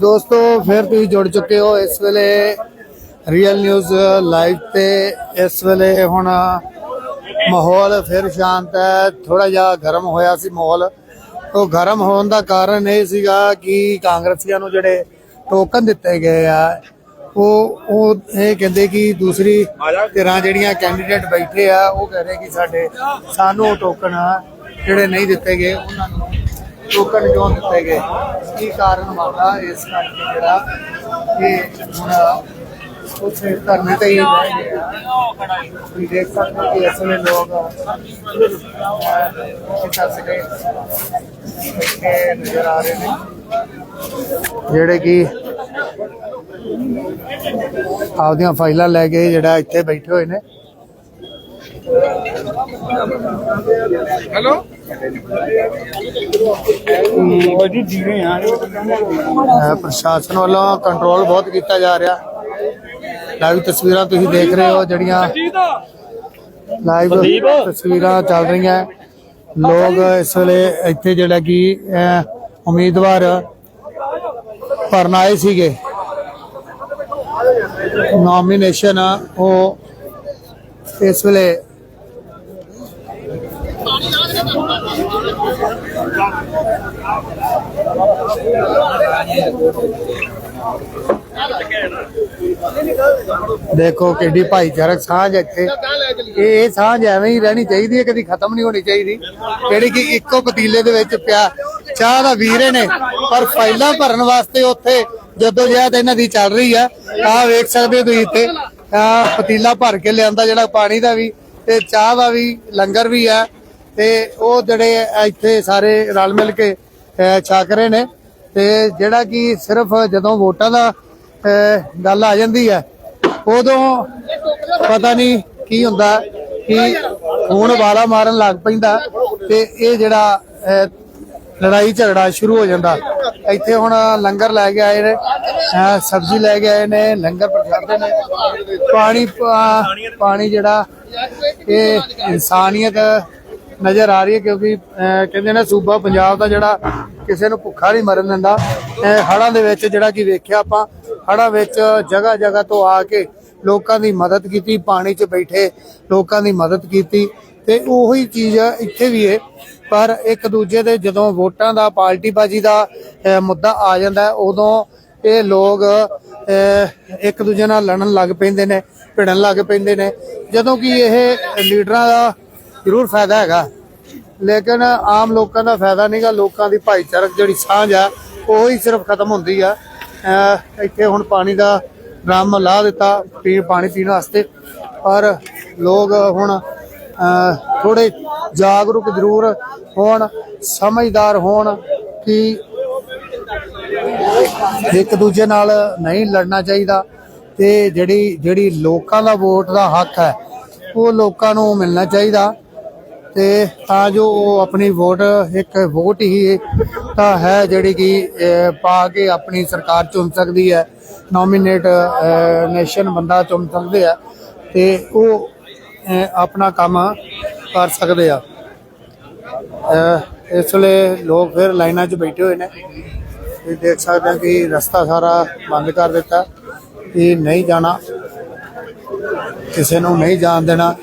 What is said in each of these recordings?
ਦੋਸਤੋ, ਫਿਰ ਤੁਸੀਂ ਜੁੜ ਚੁੱਕੇ ਹੋ ਇਸ ਵੇਲੇ ਰੀਅਲ ਨਿਊਜ਼ ਲਾਈਵ ਤੇ। ਇਸ ਵੇਲੇ ਹੁਣ ਮਾਹੌਲ ਫਿਰ ਸ਼ਾਂਤ ਹੈ। ਥੋੜਾ ਜਿਹਾ ਗਰਮ ਹੋਇਆ ਸੀ ਮਾਹੌਲ। ਉਹ ਗਰਮ ਹੋਣ ਦਾ ਕਾਰਨ ਇਹ ਸੀਗਾ ਕਿ ਕਾਂਗਰਸੀਆਂ ਨੂੰ ਜਿਹੜੇ ਟੋਕਨ ਦਿੱਤੇ ਗਏ ਆ, ਉਹ ਉਹ ਇਹ ਕਹਿੰਦੇ ਕਿ ਦੂਸਰੀ ਧਿਰਾਂ ਜਿਹੜੀਆਂ ਕੈਂਡੀਡੇਟ ਬੈਠੇ ਆ, ਉਹ ਕਹਿ ਰਹੇ ਕਿ ਸਾਡੇ ਸਾਨੂੰ ਟੋਕਨ ਜਿਹੜੇ ਨਹੀਂ ਦਿੱਤੇ ਗਏ, ਉਹਨਾਂ ਨੂੰ ਟੋਕਨ ਕਿਉਂ ਦਿੱਤੇ ਗਏ? ਕੀ ਕਾਰਨ ਮਾਤਾ ਇਸ ਕਰਕੇ ਜਿਹੜਾ ਇਹ ਹੁਣ ਉੱਥੇ ਧਰਨੇ ਤੇ ਹੀ ਰਹਿ ਗਏ ਆ। ਤੁਸੀਂ ਦੇਖ ਸਕਦੇ ਹੋ ਕਿ ਇਸ ਵੇਲੇ ਲੋਕ ਕਿਤਾ ਸਕੇ ਬੈਠੇ ਨਜ਼ਰ ਆ ਰਹੇ ਨੇ। ਜਿਹੜੇ ਕਿ ਆਪਦੀਆਂ ਫਾਈਲਾਂ ਲੈ ਕੇ ਜਿਹੜਾ ਇੱਥੇ ਬੈਠੇ ਹੋਏ ਨੇ। ਅਹ ਪ੍ਰਸ਼ਾਸਨ ਵੱਲੋਂ ਕੰਟਰੋਲ ਬਹੁਤ ਕੀਤਾ ਜਾ ਰਿਹਾ। ਲਾਈਵ ਤਸਵੀਰਾਂ ਤੁਸੀਂ ਦੇਖ ਰਹੇ ਹੋ, ਜਿਹੜੀਆਂ ਲਾਈਵ ਤਸਵੀਰਾਂ ਚੱਲ ਰਹੀਆਂ। ਲੋਕ ਇਸ ਵੇਲੇ ਇੱਥੇ ਜਿਹੜਾ ਕਿ ਉਮੀਦਵਾਰ ਭਰਨ ਆਏ ਸੀਗੇ। ਨੋਮੀਨੇਸ਼ਨ ਉਹ ਇਸ ਵੇਲੇ ਦੇਖੋ ਕਿੱਡੀ ਭਾਈਚਾਰਕ ਸਾਂਝ ਇੱਥੇ। ਇਹ ਸਾਂਝ ਐਵੇਂ ਹੀ ਰਹਿਣੀ ਚਾਹੀਦੀ ਹੈ, ਕਦੀ ਖਤਮ ਨਹੀਂ ਹੋਣੀ ਚਾਹੀਦੀ। ਜਿਹੜੀ ਕਿ ਇੱਕੋ ਪਤੀਲੇ ਦੇ ਵਿੱਚ ਪਿਆ। ਚਾਹ ਦਾ ਵੀਰੇ ਨੇ ਪਰ ਫਾਈਲਾਂ ਭਰਨ ਵਾਸਤੇ ਉੱਥੇ ਜਦੋਂ ਜਹਿਦ ਇਹਨਾਂ ਦੀ ਚੱਲ ਰਹੀ ਆ। ਆਹ ਵੇਖ ਸਕਦੇ ਹੋ ਤੁਸੀਂ ਇੱਥੇ। ਆਹ ਪਤੀਲਾ ਭਰ ਕੇ ਲਿਆਂਦਾ ਜਿਹੜਾ ਪਾਣੀ ਦਾ ਵੀ, ਤੇ ਚਾਹ ਦਾ ਵੀ, ਲੰਗਰ ਵੀ ਆ। ਤੇ ਉਹ ਜਿਹੜੇ ਇੱਥੇ ਸਾਰੇ ਰਲ ਮਿਲ ਕੇ ਛਕ ਰਹੇ ਨੇ ਤੇ ਜਿਹੜਾ ਕਿ ਸਿਰਫ ਜਦੋਂ ਵੋਟਾਂ ਦਾ ਗੱਲ ਆ ਜਾਂਦੀ ਹੈ, ਉਦੋਂ ਪਤਾ ਨਹੀਂ ਕੀ ਹੁੰਦਾ ਕਿ ਹੁਣ ਵਾਲਾ ਮਾਰਨ ਲੱਗ ਪੈਂਦਾ ਤੇ ਇਹ ਜਿਹੜਾ ਲੜਾਈ ਝਗੜਾ ਸ਼ੁਰੂ ਹੋ ਜਾਂਦਾ। ਇੱਥੇ ਹੁਣ ਲੰਗਰ ਲੈ ਕੇ ਆਏ ਨੇ ਸਬਜ਼ੀ ਲੈ ਕੇ ਆਏ ਨੇ, ਲੰਗਰ ਪ੍ਰਸ਼ਾਦੇ ਨੇ। ਪਾਣੀ ਪਾਣੀ ਜਿਹੜਾ, ਇਹ ਇਨਸਾਨੀਅਤ ਨਜ਼ਰ ਆ ਰਹੀ ਹੈ ਕਿਉਂਕਿ ਕਹਿੰਦੇ ਨੇ ਸੂਬਾ ਪੰਜਾਬ ਦਾ ਜਿਹੜਾ ਕਿਸੇ ਨੂੰ ਭੁੱਖਾ ਨਹੀਂ ਮਰਨ ਦਿੰਦਾ। ਹੜਾਂ ਦੇ ਵਿੱਚ ਜਿਹੜਾ ਕਿ ਵੇਖਿਆ ਆਪਾਂ ਹੜਾਂ ਵਿੱਚ ਜਗ੍ਹਾ ਜਗ੍ਹਾ ਤੋਂ ਆ ਕੇ ਲੋਕਾਂ ਦੀ ਮਦਦ ਕੀਤੀ, ਪਾਣੀ 'ਚ ਬੈਠੇ ਲੋਕਾਂ ਦੀ ਮਦਦ ਕੀਤੀ। ਤੇ ਉਹੀ ਚੀਜ਼ ਇੱਥੇ ਵੀ ਹੈ ਪਰ ਇੱਕ ਦੂਜੇ ਦੇ ਜਦੋਂ ਵੋਟਾਂ ਦਾ ਪਾਰਟੀ ਬਾਜੀ ਦਾ ਮੁੱਦਾ ਆ ਜਾਂਦਾ ਉਦੋਂ ਇਹ ਲੋਕ ਇੱਕ ਦੂਜੇ ਨਾਲ ਲੜਨ ਲੱਗ ਪੈਂਦੇ ਨੇ, ਭਿੜਨ ਲੱਗ ਪੈਂਦੇ ਨੇ। ਜਦੋਂ ਕਿ ਇਹ ਲੀਡਰਾਂ ਦਾ ਜ਼ਰੂਰ ਫਾਇਦਾ ਹੈਗਾ। ਲੇਕਿਨ ਆਮ ਲੋਕਾਂ ਦਾ ਫਾਇਦਾ ਨਹੀਂਗਾ, ਲੋਕਾਂ ਦੀ ਭਾਈਚਾਰਕ ਜਿਹੜੀ ਸਾਂਝ ਆ, ਉਹ ਹੀ ਸਿਰਫ ਖਤਮ ਹੁੰਦੀ ਆ। ਇੱਥੇ ਹੁਣ ਪਾਣੀ ਦਾ ਡਰਮ ਲਾ ਦਿੱਤਾ ਪੀ ਪਾਣੀ ਪੀਣ ਵਾਸਤੇ। ਪਰ ਲੋਕ ਹੁਣ ਥੋੜੇ ਜਾਗਰੂਕ ਜ਼ਰੂਰ ਹੋਣ, ਸਮਝਦਾਰ ਹੋਣ ਕਿ ਇੱਕ ਦੂਜੇ ਨਾਲ ਨਹੀਂ ਲੜਨਾ ਚਾਹੀਦਾ ਤੇ ਜਿਹੜੀ ਜਿਹੜੀ ਲੋਕਾਂ ਦਾ ਵੋਟ ਦਾ ਹੱਕ ਹੈ, ਉਹ ਲੋਕਾਂ ਨੂੰ ਮਿਲਣਾ ਚਾਹੀਦਾ। ਤੇ ਤਾਂ ਜੋ ਉਹ ਆਪਣੀ ਵੋਟ, ਇੱਕ ਵੋਟ ਹੀ ਤਾਂ ਹੈ ਜਿਹੜੀ ਕਿ ਪਾ ਕੇ ਆਪਣੀ ਸਰਕਾਰ ਚੁਣ ਸਕਦੀ ਹੈ। ਨੋਮੀਨੇਟ ਨੇਸ਼ਨ ਬੰਦਾ ਚੁਣ ਸਕਦੇ ਆ ਤੇ ਉਹ ਆਪਣਾ ਕੰਮ ਕਰ ਸਕਦੇ ਆ। ਇਸ ਲਈ ਲੋਕ ਫਿਰ ਲਾਈਨਾਂ 'ਚ ਬੈਠੇ ਹੋਏ ਨੇ। ਤੁਸੀਂ ਦੇਖ ਸਕਦੇ ਹੋ ਕਿ ਰਸਤਾ ਸਾਰਾ ਬੰਦ ਕਰ ਦਿੱਤਾ। ਕਿ ਨਹੀਂ ਜਾਣਾ, ਕਿਸੇ ਨੂੰ ਨਹੀਂ ਜਾਣ ਦੇਣਾ।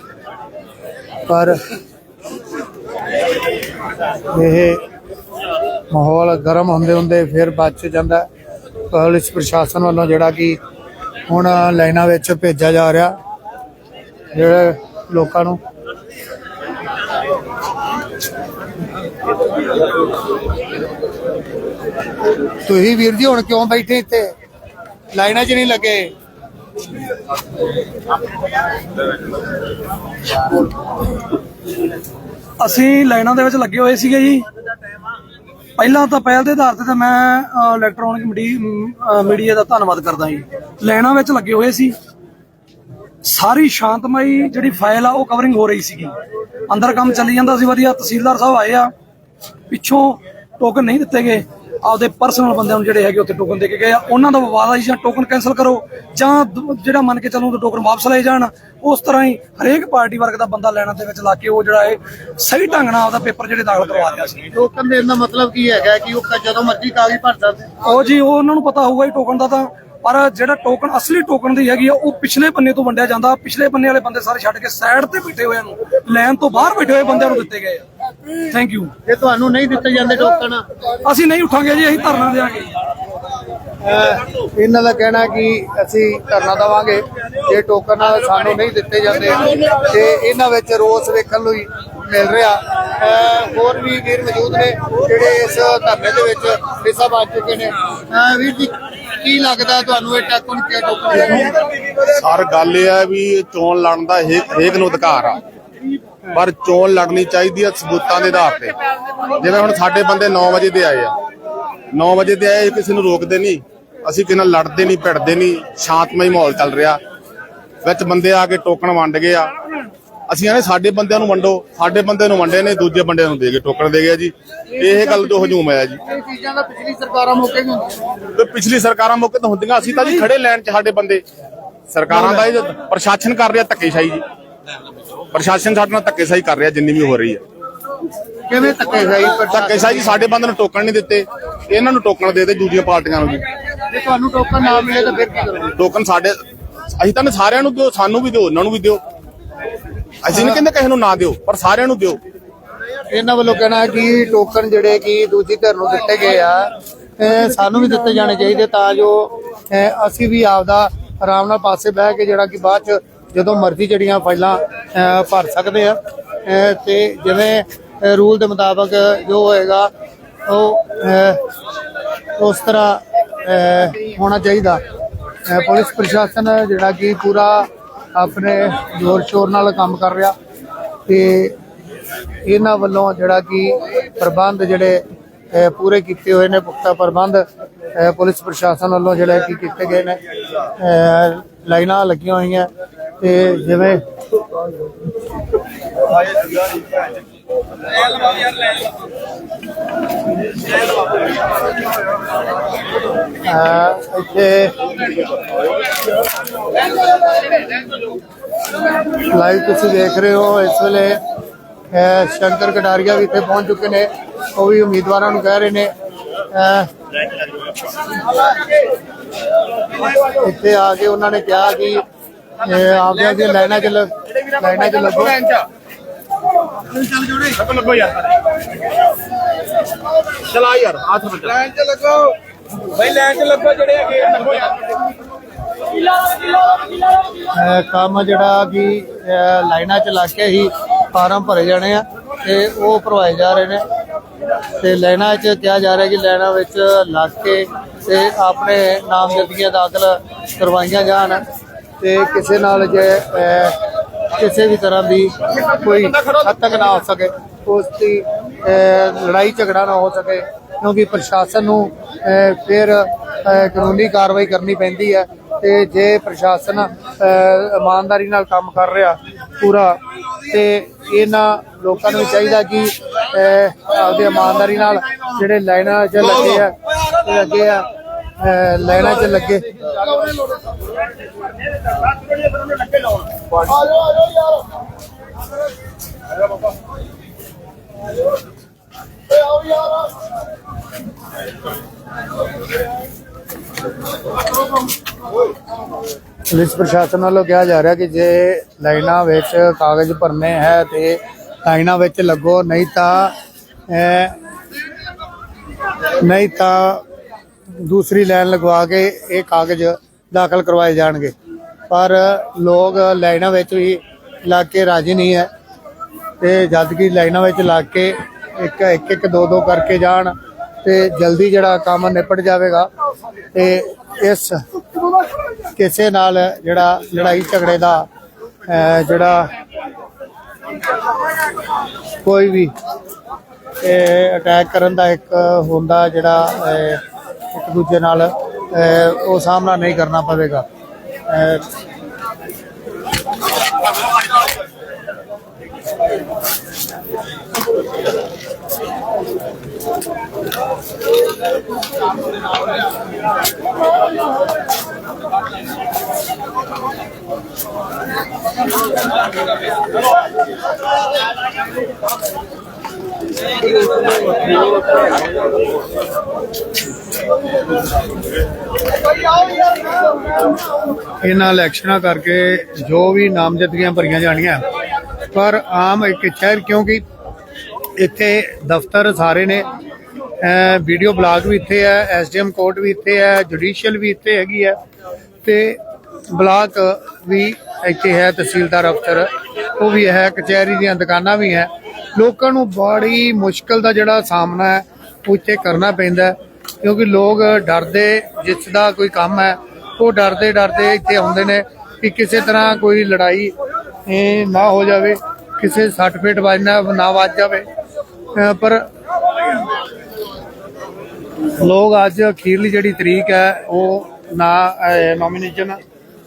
ਪਰ ਇਹ ਮਾਹੌਲ ਗਰਮ ਹੁੰਦੇ ਹੁੰਦੇ ਫਿਰ ਬਚ ਜਾਂਦਾ ਪੁਲਿਸ ਪ੍ਰਸ਼ਾਸਨ ਵੱਲੋਂ ਜਿਹੜਾ ਕਿ ਹੁਣ ਲਾਈਨਾਂ ਵਿੱਚ ਭੇਜਿਆ ਜਾ ਰਿਹਾ ਜਿਹੜੇ ਲੋਕਾਂ ਨੂੰ। ਤੁਸੀਂ ਵੀਰ ਜੀ ਹੁਣ ਕਿਉਂ ਬੈਠੇ ਇੱਥੇ? ਲਾਈਨਾਂ 'ਚ ਨਹੀਂ ਲੱਗੇ। ਅਸੀਂ ਲਾਈਨਾਂ ਦੇ ਵਿੱਚ ਲੱਗੇ ਹੋਏ ਸੀਗੇ ਜੀ। ਪਹਿਲਾਂ ਤਾਂ ਪਹਿਲ ਦੇ ਆਧਾਰ ਤੇ ਤਾਂ ਮੈਂ ਇਲੈਕਟ੍ਰੋਨਿਕ ਮੀਡੀਆ ਦਾ ਧੰਨਵਾਦ ਕਰਦਾ ਜੀ। ਲਾਈਨਾਂ ਵਿੱਚ ਲੱਗੇ ਹੋਏ ਸੀ। ਸਾਰੀ ਸ਼ਾਂਤਮਈ ਜਿਹੜੀ ਫਾਈਲ ਆ, ਉਹ ਕਵਰਿੰਗ ਹੋ ਰਹੀ ਸੀਗੀ। ਅੰਦਰ ਕੰਮ ਚੱਲੀ ਜਾਂਦਾ ਸੀ, ਵਧੀਆ। ਤਹਿਸੀਲਦਾਰ ਸਾਹਿਬ ਆਏ ਆ। ਪਿੱਛੋਂ ਟੋਕਨ ਨਹੀਂ ਦਿੱਤੇ ਗਏ। ਆਪਦੇ ਪਰਸਨਲ ਬੰਦਿਆਂ ਨੂੰ ਜਿਹੜੇ ਹੈਗੇ ਉੱਥੇ ਟੋਕਨ ਦੇ ਕੇ ਗਏ ਆ ਉਹਨਾਂ ਦਾ ਵਿਵਾਦ ਆ ਜੀ ਟੋਕਨ ਕੈਨਸਲ ਕਰੋ ਜਾਂ ਜਿਹੜਾ ਮੰਨ ਕੇ ਚੱਲੋ ਟੋਕਨ ਵਾਪਸ ਲਏ ਜਾਣ ਉਸ ਤਰ੍ਹਾਂ ਹੀ ਹਰੇਕ ਪਾਰਟੀ ਵਰਗ ਦਾ ਬੰਦਾ ਲੈਣਾ ਦੇ ਵਿੱਚ ਲਾ ਕੇ ਉਹ ਜਿਹੜਾ ਹੈ ਸਹੀ ਢੰਗ ਨਾਲ ਆਪਦਾ ਪੇਪਰ ਜਿਹੜੇ ਦਾਖਲ ਕਰਵਾ ਰਿਹਾ ਸੀ। ਟੋਕਨ ਦੇਣ ਦਾ ਮਤਲਬ ਕੀ ਹੈਗਾ ਕਿ ਉਹ ਜਦੋਂ ਮਰਜ਼ੀ ਕਾਗਜ਼ ਭਰ ਸਕਦੇ ਉਹ ਜੀ ਉਹ ਉਹਨਾਂ ਨੂੰ ਪਤਾ ਹੋਊਗਾ ਜੀ ਟੋਕਨ ਦਾ ਤਾਂ ਪਰ ਜਿਹੜਾ ਟੋਕਨ ਅਸਲੀ ਟੋਕਨ ਦੀ ਹੈਗੀ ਆ ਉਹ ਪਿਛਲੇ ਪੰਨੇ ਤੋਂ ਵੰਡਿਆ ਜਾਂਦਾ ਪਿਛਲੇ ਪੰਨੇ ਵਾਲੇ ਬੰਦੇ ਸਾਰੇ ਛੱਡ ਕੇ ਸਾਈਡ ਤੇ ਬੈਠੇ ਹੋਏ ਨੂੰ ਲਾਈਨ ਤੋਂ ਬਾਹਰ ਬੈਠੇ ਹੋਏ ਬੰਦਿਆਂ ਨੂੰ ਦਿੱਤੇ ਗਏ ਆ। ਥੈਂਕ ਯੂ ਜੇ ਤੁਹਾਨੂੰ ਨਹੀਂ ਦਿੱਤੇ ਜਾਂਦੇ ਟੋਕਨ ਅਸੀਂ ਨਹੀਂ ਉਠਾਂਗੇ ਜੀ ਅਸੀਂ ਧਰਨਾ ਦੇਵਾਂਗੇ। ਅਹ ਇਹਨਾਂ ਦਾ ਕਹਿਣਾ ਕਿ ਅਸੀਂ ਧਰਨਾ ਦੇਵਾਂਗੇ। ਜੇ ਟੋਕਨ ਸਾਨੂੰ ਨਹੀਂ ਦਿੱਤੇ ਜਾਂਦੇ ਤੇ ਇਹਨਾਂ ਵਿੱਚ ਰੋਸ ਵੇਖਣ ਹੀ ਮਿਲ ਰਿਹਾ। ਹੋਰ ਵੀ ਵੀਰ ਮੌਜੂਦ ਨੇ ਜਿਹੜੇ ਇਸ ਧਰਨੇ ਦੇ ਵਿੱਚ ਹਿੱਸਾ ਪਾ ਚੁੱਕੇ ਨੇ। ਵੀਰ ਜੀ ਕੀ ਲੱਗਦਾ ਤੁਹਾਨੂੰ ਇਹ ਟੋਕਨ ਕਿ ਟੋਕਨ ਸਰ ਗੱਲ ਇਹ ਹੈ ਵੀ ਚੋਣ ਲੜਨ ਦਾ ਹਰੇਕ ਨੂੰ ਅਧਿਕਾਰ ਆ। ਪਰ ਚੋਣ ਲੜਨੀ ਚਾਹੀਦੀ ਹੈ ਸਬੂਤਾਂ ਦੇ ਆਧਾਰ ਤੇ। ਜਿਵੇਂ ਹੁਣ ਸਾਡੇ ਬੰਦੇ 9 ਵਜੇ ਦੇ ਆਏ ਆ। 9 ਵਜੇ ਦੇ ਆਏ ਕਿਸੇ ਨੂੰ ਰੋਕਦੇ ਨਹੀਂ। ਅਸੀਂ ਕਿਸੇ ਨਾਲ ਲੜਦੇ ਨਹੀਂ ਭਿੜਦੇ ਨਹੀਂ। ਸ਼ਾਂਤਮਈ ਮਾਹੌਲ ਚੱਲ ਰਿਹਾ। ਵਿੱਚ ਬੰਦੇ ਆ ਕੇ ਟੋਕਨ ਵੰਡ ਗਏ ਆ। ਅਸੀਂ ਆਨੇ ਸਾਡੇ ਬੰਦਿਆਂ ਨੂੰ ਵੰਡੋ। ਸਾਡੇ ਬੰਦੇ ਨੂੰ ਵੰਡੇ ਨੇ ਦੂਜੇ ਬੰਦਿਆਂ ਨੂੰ ਦੇ ਕੇ ਟੋਕਨ ਦੇ ਗਿਆ ਜੀ। ਇਹ ਗੱਲ ਤੋਂ ਹਜੂਮ ਆਇਆ ਜੀ। ਇਹ ਚੀਜ਼ਾਂ ਦਾ ਪਿਛਲੀ ਸਰਕਾਰਾਂ ਮੌਕੇ ਵੀ ਹੁੰਦੀਆਂ। ਤੇ ਪਿਛਲੀ ਸਰਕਾਰਾਂ ਮੌਕੇ ਤਾਂ ਹੁੰਦੀਆਂ। ਅਸੀਂ ਤਾਂ ਜੀ ਖੜੇ ਲੈਣ ਚ ਸਾਡੇ ਬੰਦੇ। ਸਰਕਾਰਾਂ ਦਾ ਇਹ ਪ੍ਰਸ਼ਾਸਨ ਕਰ ਰਿਹਾ ਧੱਕੇਸ਼ਾਹੀ ਜੀ। ਪ੍ਰਸ਼ਾਸਨ ਸਾਡੇ ਨਾਲ ਧੱਕੇਸ਼ਾਹੀ ਕਰ ਰਿਹਾ ਜਿੰਨੀ ਵੀ ਹੋ ਰਹੀ ਹੈ। ਕਿਵੇਂ ਧੱਕੇਸ਼ਾਹੀ? ਜੀ ਸਾਡੇ ਬੰਦੇ ਨੂੰ ਟੋਕਣ ਨਹੀਂ ਦਿੱਤੇ। ਇਹਨਾਂ ਨੂੰ ਟੋਕਣ ਦੇ ਦੇ ਦੂਜੀਆਂ ਪਾਰਟੀਆਂ ਨੂੰ ਜੀ ਜੇ ਤੁਹਾਨੂੰ ਟੋਕਨ ਨਾ ਮਿਲੇ ਤਾਂ ਫਿਰ ਕੀ ਕਰੋਗੇ? ਟੋਕਨ ਸਾਡੇ ਅਸੀਂ ਤਾਂ ਸਾਰਿਆਂ ਨੂੰ ਦਿਓ ਸਾਨੂੰ ਵੀ ਦਿਓ ਉਹਨਾਂ ਨੂੰ ਵੀ ਦਿਓ। ਅਸੀਂ ਨਹੀਂ ਕਹਿੰਦੇ ਕਿਸੇ ਨੂੰ ਨਾ ਦਿਓ ਪਰ ਸਾਰਿਆਂ ਨੂੰ ਦਿਓ। ਇਹਨਾਂ ਵੱਲੋਂ ਕਹਿਣਾ ਕਿ ਟੋਕਨ ਜਿਹੜੇ ਕਿ ਦੂਜੀ ਧਿਰ ਨੂੰ ਦਿੱਤੇ ਗਏ ਆ ਸਾਨੂੰ ਵੀ ਦਿੱਤੇ ਜਾਣੇ ਚਾਹੀਦੇ ਤਾਂ ਜੋ ਅਸੀਂ ਵੀ ਆਪਦਾ ਆਰਾਮ ਨਾਲ ਪਾਸੇ ਬਹਿ ਕੇ ਜਿਹੜਾ ਕਿ ਬਾਅਦ ਚ ਜਦੋਂ ਮਰਜ਼ੀ ਜਿਹੜੀਆਂ ਫਾਈਲਾਂ ਭਰ ਸਕਦੇ ਆ। ਅਹ, ਤੇ ਜਿਵੇਂ ਰੂਲ ਦੇ ਮੁਤਾਬਕ ਜੋ ਹੋਏਗਾ ਉਹ ਉਸ ਤਰ੍ਹਾਂ ਹੋਣਾ ਚਾਹੀਦਾ। ਪੁਲਿਸ ਪ੍ਰਸ਼ਾਸਨ ਜਿਹੜਾ ਕਿ ਪੂਰਾ ਆਪਣੇ ਜ਼ੋਰ ਸ਼ੋਰ ਨਾਲ ਕੰਮ ਕਰ ਰਿਹਾ ਤੇ ਇਹਨਾਂ ਵੱਲੋਂ ਜਿਹੜਾ ਕਿ ਪ੍ਰਬੰਧ ਜਿਹੜੇ ਪੂਰੇ ਕੀਤੇ ਹੋਏ ਨੇ ਪੁਖਤਾ ਪ੍ਰਬੰਧ ਪੁਲਿਸ ਪ੍ਰਸ਼ਾਸਨ ਵੱਲੋਂ ਜਿਹੜੇ ਕੀ ਕੀਤੇ ਗਏ ਨੇ। ਲਾਈਨਾਂ ਲੱਗੀਆਂ ਹੋਈਆਂ। ਤੇ ਜਿਵੇਂ ਇੱਥੇ ਲਾਈਵ ਤੁਸੀਂ ਦੇਖ ਰਹੇ ਹੋ, ਇਸ ਵੇਲੇ ਸ਼ੰਕਰ ਕਟਾਰੀਆ ਵੀ ਇੱਥੇ ਪਹੁੰਚ ਚੁੱਕੇ ਨੇ, ਉਹ ਵੀ ਉਮੀਦਵਾਰਾਂ ਨੂੰ ਕਹਿ ਰਹੇ ਨੇ ਇੱਥੇ ਆ ਕੇ ਉਹਨਾਂ ਨੇ ਕਿਹਾ ਕਿ ਲਾਈਨਾਂ ਚ ਲਾਈਨਾਂ ਚ ਲੱਗੋ ਲੱਗੋ ਯਾਰ। ਚਲਾ ਯਾਰ ਹੱਥ ਵਿੱਚ ਲਾਈਨ ਚ ਲੱਗੋ। ਬਈ ਲਾਈਨ ਚ ਲੱਗੋ ਜਿਹੜੇ ਅੱਗੇ ਲੱਗੋ ਯਾਰ। ਅਹ, ਕੰਮ ਜਿਹੜਾ ਕਿ ਲਾਈਨਾਂ ਚ ਲੱਗ ਕੇ ਹੀ ਫਾਰਮ ਭਰੇ ਜਾਣੇ ਆ ਤੇ ਉਹ ਭਰਵਾਏ ਜਾ ਰਹੇ ਨੇ। ਤੇ ਲਾਈਨਾਂ 'ਚ ਕਿਹਾ ਜਾ ਰਿਹਾ ਕਿ ਲਾਈਨਾਂ ਵਿੱਚ ਲੱਗ ਕੇ ਤੇ ਆਪਣੇ ਨਾਮਜ਼ਦਗੀਆਂ ਦਾਖਲ ਕਰਵਾਈਆਂ ਜਾਣ। ਤੇ ਕਿਸੇ ਨਾਲ ਜੇ ਕਿਸੇ ਵੀ ਤਰ੍ਹਾਂ ਦੀ ਕੋਈ ਹੱਦ ਤੱਕ ਨਾ ਹੋ ਸਕੇ, ਉਸ ਦੀ ਲੜਾਈ ਝਗੜਾ ਨਾ ਹੋ ਸਕੇ, ਕਿਉਂਕਿ ਪ੍ਰਸ਼ਾਸਨ ਨੂੰ ਫਿਰ ਕਾਨੂੰਨੀ ਕਾਰਵਾਈ ਕਰਨੀ ਪੈਂਦੀ ਹੈ ਤੇ ਜੇ ਪ੍ਰਸ਼ਾਸਨ ਇਮਾਨਦਾਰੀ ਨਾਲ ਕੰਮ ਕਰ ਰਿਹਾ ਪੂਰਾ, ਤੇ ਇਹਨਾਂ ਲੋਕਾਂ ਨੂੰ ਚਾਹੀਦਾ ਕਿ ਆਪਦੇ ਇਮਾਨਦਾਰੀ ਨਾਲ ਜਿਹੜੇ ਲਾਈਨਾਂ 'ਚ ਲੱਗੇ ਆ ਲੱਗੇ ਆ ਲਾਈਨਾਂ 'ਚ ਲੱਗੇ। ਪੁਲਿਸ ਪ੍ਰਸ਼ਾਸਨ ਵੱਲੋਂ ਕਿਹਾ ਜਾ ਰਿਹਾ ਕਿ ਜੇ ਲਾਈਨਾਂ ਵਿੱਚ ਕਾਗਜ਼ ਭਰਨੇ ਹੈ ਤੇ ਲਾਈਨਾਂ ਵਿੱਚ ਲੱਗੋ, ਨਹੀਂ ਤਾਂ ਨਹੀਂ ਤਾਂ ਦੂਸਰੀ ਲਾਈਨ ਲਗਵਾ ਕੇ ਇਹ ਕਾਗਜ਼ ਦਾਖਲ ਕਰਵਾਏ ਜਾਣਗੇ। ਪਰ ਲੋਕ ਲਾਈਨਾਂ ਵਿੱਚ ਵੀ ਲੱਗ ਕੇ ਰਾਜੀ ਨਹੀਂ ਹੈ। ਤੇ ਜਦ ਕਿ ਲਾਈਨਾਂ ਵਿੱਚ ਲੱਗ ਕੇ ਇੱਕ ਇੱਕ ਇੱਕ, ਦੋ ਦੋ ਕਰਕੇ ਜਾਣ ਤੇ ਜਲਦੀ ਜਿਹੜਾ ਕੰਮ ਨਿਪਟ ਜਾਵੇਗਾ। ਤੇ ਇਸ ਕਿਸੇ ਨਾਲ ਜਿਹੜਾ ਲੜਾਈ ਝਗੜੇ ਦਾ ਜਿਹੜਾ ਕੋਈ ਵੀ ਅਟੈਕ ਕਰਨ ਦਾ ਇੱਕ ਹੁੰਦਾ ਜਿਹੜਾ ਇੱਕ ਦੂਜੇ ਨਾਲ ਉਹ ਸਾਹਮਣਾ ਨਹੀਂ ਕਰਨਾ ਪਵੇਗਾ। Um, I'm ਇਹਨਾਂ ਇਲੈਕਸ਼ਨਾਂ ਕਰਕੇ ਜੋ ਵੀ ਨਾਮਜ਼ਦਗੀਆਂ ਭਰੀਆਂ ਜਾਣੀਆਂ, ਪਰ ਆਮ ਇੱਕ ਸ਼ਹਿਰ ਕਿਉਂਕਿ ਇੱਥੇ ਦਫ਼ਤਰ ਸਾਰੇ ਨੇ ਵੀਡੀਓ ਬਲਾਗ ਵੀ ਇੱਥੇ ਹੈ, ਐਸਡੀਐਮ ਕੋਰਟ ਵੀ ਇੱਥੇ ਹੈ, ਜੁਡੀਸ਼ੀਅਲ ਵੀ ਇੱਥੇ ਹੈਗੀ ਹੈ ਤੇ ਬਲਾਕ ਵੀ ਇੱਥੇ ਹੈ, ਤਹਿਸੀਲਦਾਰ ਅਫਸਰ ਉਹ ਵੀ ਹੈ, ਕਚਹਿਰੀ ਦੀਆਂ ਦੁਕਾਨਾਂ ਵੀ ਹੈ। ਲੋਕਾਂ ਨੂੰ ਬੜੀ ਮੁਸ਼ਕਲ ਦਾ ਜਿਹੜਾ ਸਾਹਮਣਾ ਹੈ, ਉਹ ਇੱਥੇ ਕਰਨਾ ਪੈਂਦਾ ਕਿਉਂਕਿ ਲੋਕ ਡਰਦੇ, ਜਿਸ ਦਾ ਕੋਈ ਕੰਮ ਹੈ, ਉਹ ਡਰਦੇ ਡਰਦੇ ਇੱਥੇ ਆਉਂਦੇ ਨੇ ਕਿ ਕਿਸੇ ਤਰ੍ਹਾਂ ਕੋਈ ਲੜਾਈ ਨਾ ਹੋ ਜਾਵੇ, ਕਿਸੇ ਸੱਟ ਫੇਟ ਵੱਜਣਾ, ਨਾ ਵੱਜ ਜਾਵੇ। ਪਰ ਲੋਕ ਅੱਜ ਅਖੀਰਲੀ ਜਿਹੜੀ ਤਰੀਕ ਹੈ, ਉਹ ਨਾ ਨੋਮੀਨੇਸ਼ਨ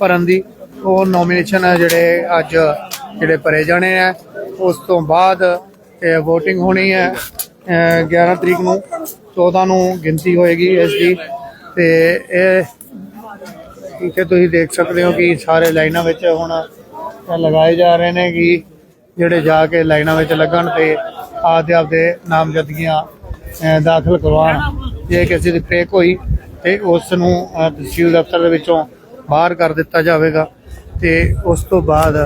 ਭਰਨ ਦੀ, ਉਹ ਨੋਮੀਨੇਸ਼ਨ ਜਿਹੜੇ ਅੱਜ ਜਿਹੜੇ ਭਰੇ ਜਾਣੇ ਆ, ਉਸ ਤੋਂ ਬਾਅਦ VOTING ਹੋਣੀ ਹੈ, ਅਹ 11 ਤਰੀਕ ਨੂੰ। 14 ਨੂੰ ਗਿਣਤੀ ਹੋਏਗੀ ਇਸ ਦੀ। ਤੇ ਇਹ ਇੱਥੇ ਤੁਸੀਂ ਦੇਖ ਸਕਦੇ ਹੋ ਕਿ ਸਾਰੇ ਲਾਈਨਾਂ ਵਿੱਚ ਹੁਣ ਲਗਾਏ ਜਾ ਰਹੇ ਨੇ ਕਿ ਜਿਹੜੇ ਜਾ ਕੇ ਲਾਈਨਾਂ ਵਿੱਚ ਲੱਗਣ ਤੇ ਆਪਦੇ ਆਪਦੇ ਨਾਮਜ਼ਦਗੀਆਂ ਦਾਖਲ ਕਰਵਾਉਣ। ਜੇ ਕਿਸੇ ਦੀ ਫੇਕ ਹੋਈ ਤੇ ਉਸ ਨੂੰ ਤਹਿਸੀਲ ਦਫ਼ਤਰ ਦੇ ਵਿੱਚੋਂ ਬਾਹਰ ਕਰ ਦਿੱਤਾ ਜਾਵੇਗਾ। ਤੇ ਉਸ ਤੋਂ ਬਾਅਦ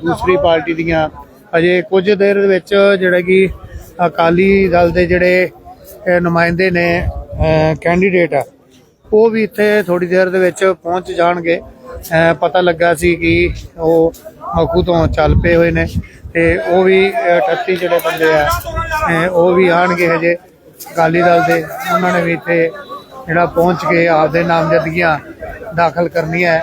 ਦੂਸਰੀ ਪਾਰਟੀ ਦੀਆਂ ਅਜੇ ਕੁਝ ਦੇਰ ਦੇ ਵਿੱਚ ਜਿਹੜਾ ਕਿ ਅਕਾਲੀ ਦਲ ਦੇ ਜਿਹੜੇ ਨੁਮਾਇੰਦੇ ਨੇ ਕੈਂਡੀਡੇਟ ਆ, ਉਹ ਵੀ ਇੱਥੇ ਥੋੜੀ ਦੇਰ ਦੇ ਵਿੱਚ ਪਹੁੰਚ ਜਾਣਗੇ। ਪਤਾ ਲੱਗਾ ਸੀ ਕਿ ਉਹ ਮਖੂ ਤੋਂ ਚੱਲ ਪਏ ਹੋਏ ਨੇ ਤੇ ਉਹ ਵੀ, ਅਹ 38 ਜਿਹੜੇ ਬੰਦੇ ਆ ਉਹ ਵੀ ਆਣਗੇ ਹਜੇ ਅਕਾਲੀ ਦਲ ਦੇ। ਉਹਨਾਂ ਨੇ ਵੀ ਇੱਥੇ ਜਿਹੜਾ ਪਹੁੰਚ ਕੇ ਆਪਦੇ ਨਾਮਜ਼ਦਗੀਆਂ ਦਾਖਲ ਕਰਨੀਆਂ ਹੈ।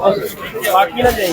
ਬਾਕੀ ਨਾ ਜਾਈ।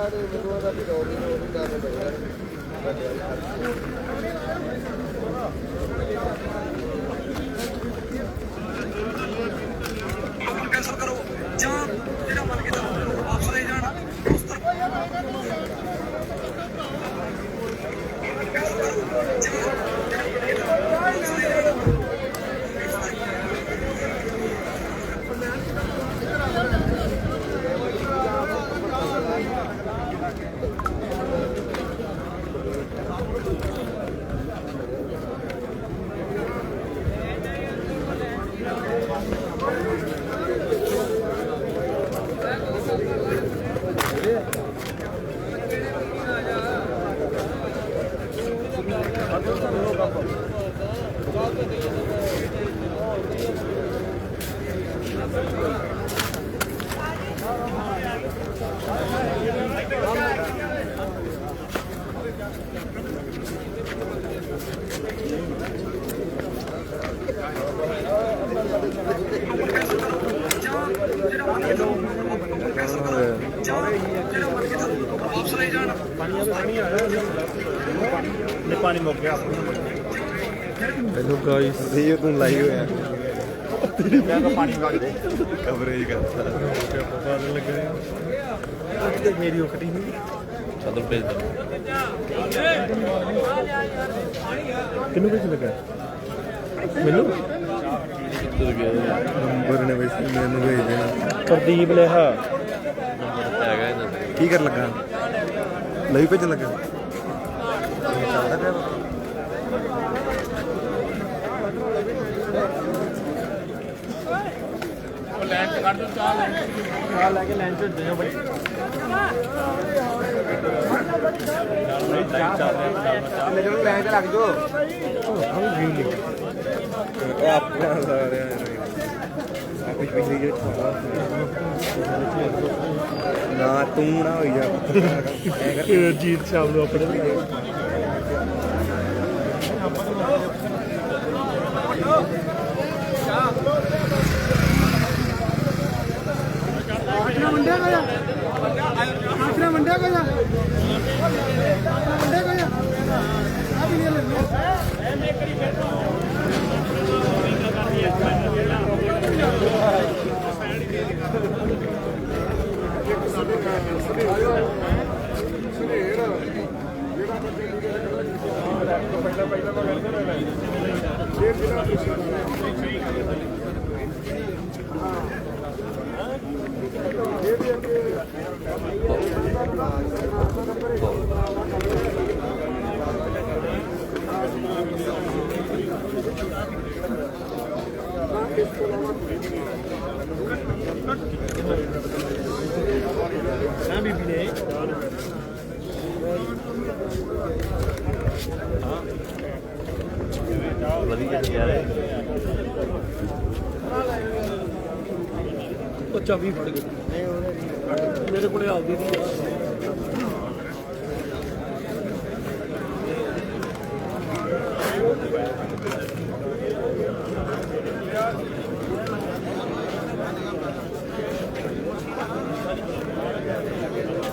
ਕੈਂਸਲ ਹੈਲੋ ਗਾਇਸ ਇਹ ਤੂੰ ਲਾਈ ਹੋਇਆ। ਮੈਂ ਤਾਂ ਪਾਣੀ ਵਗ ਦੇ ਕਵਰੇਜ ਕਰਦਾ ਪਤਾ ਲੱਗ ਰਿਹਾ ਅੱਜ ਤੇ ਮੇਰੀ ਉਕਟੀ ਨਹੀਂ ਚਦਰ ਭੇਜ ਦੇ। ਕਿੰਨੂੰ ਕਿੱਥੇ ਲੱਗਾ? ਮੈਨੂੰ? ਕਿੱਧਰ ਗਿਆ ਨੰਬਰ ਨੇ ਵੈਸੇ ਮੈਨੂੰ ਭੇਜ ਦੇਣਾ। ਪ੍ਰਦੀਪ ਲੇਹਾ। ਨੰਬਰ ਹੈਗਾ ਇਹਨਾਂ ਕੀ ਕਰ ਲੱਗਾ? ਲਈ ਭੇਜਣ ਲੱਗਾ ਚੱਲਦਾ ਪਿਆ ਵਾ। ਮੇਰੇ ਲੈਣ ਤੇ ਲੱਗ ਆਪਣਾ ਨਾ ਤੂੰ ਨਾ ਹੋਈ ਜਾ। ਜੀਤ ਸ਼ਾਮ ਨੂੰ ਆਪਣੇ ਉਹ ਚਾਬੀ ਫੜ ਗਈ ਮੇਰੇ ਕੋਲੇ ਆਉਂਦੀ ਸੀ Thank you.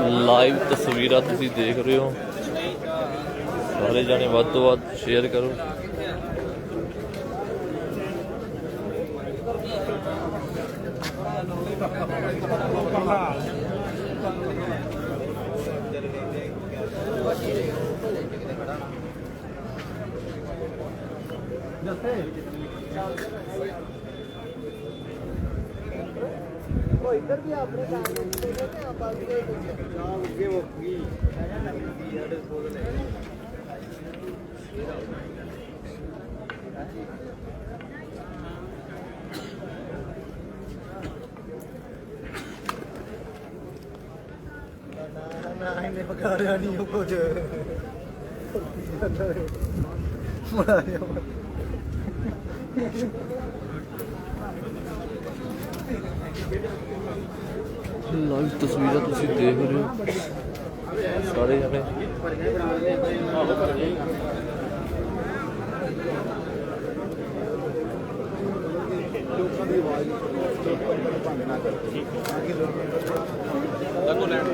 ਲਾਈਵ ਤਸਵੀਰਾਂ ਤੁਸੀਂ ਦੇਖ ਰਹੇ ਹੋ ਸਾਰੇ ਜਾਣੇ ਵੱਧ ਤੋਂ ਵੱਧ ਸ਼ੇਅਰ ਕਰੋ ਇਹਨੇ ਪਕਾਰਿਆ ਨਹੀਂ ਉਹ ਕੁਝ। ਲਾਈਵ ਤਸਵੀਰਾਂ ਤੁਸੀਂ ਦੇਖ ਰਹੇ ਹੋ ਸਾਰੇ ਜਣੇ ਲੋਕਾਂ ਦੀ ਆਵਾਜ਼ ਭੰਗ ਨਾ ਕਰੋ ਠੀਕ ਹੈ ਲੱਗੋ ਲੈਣ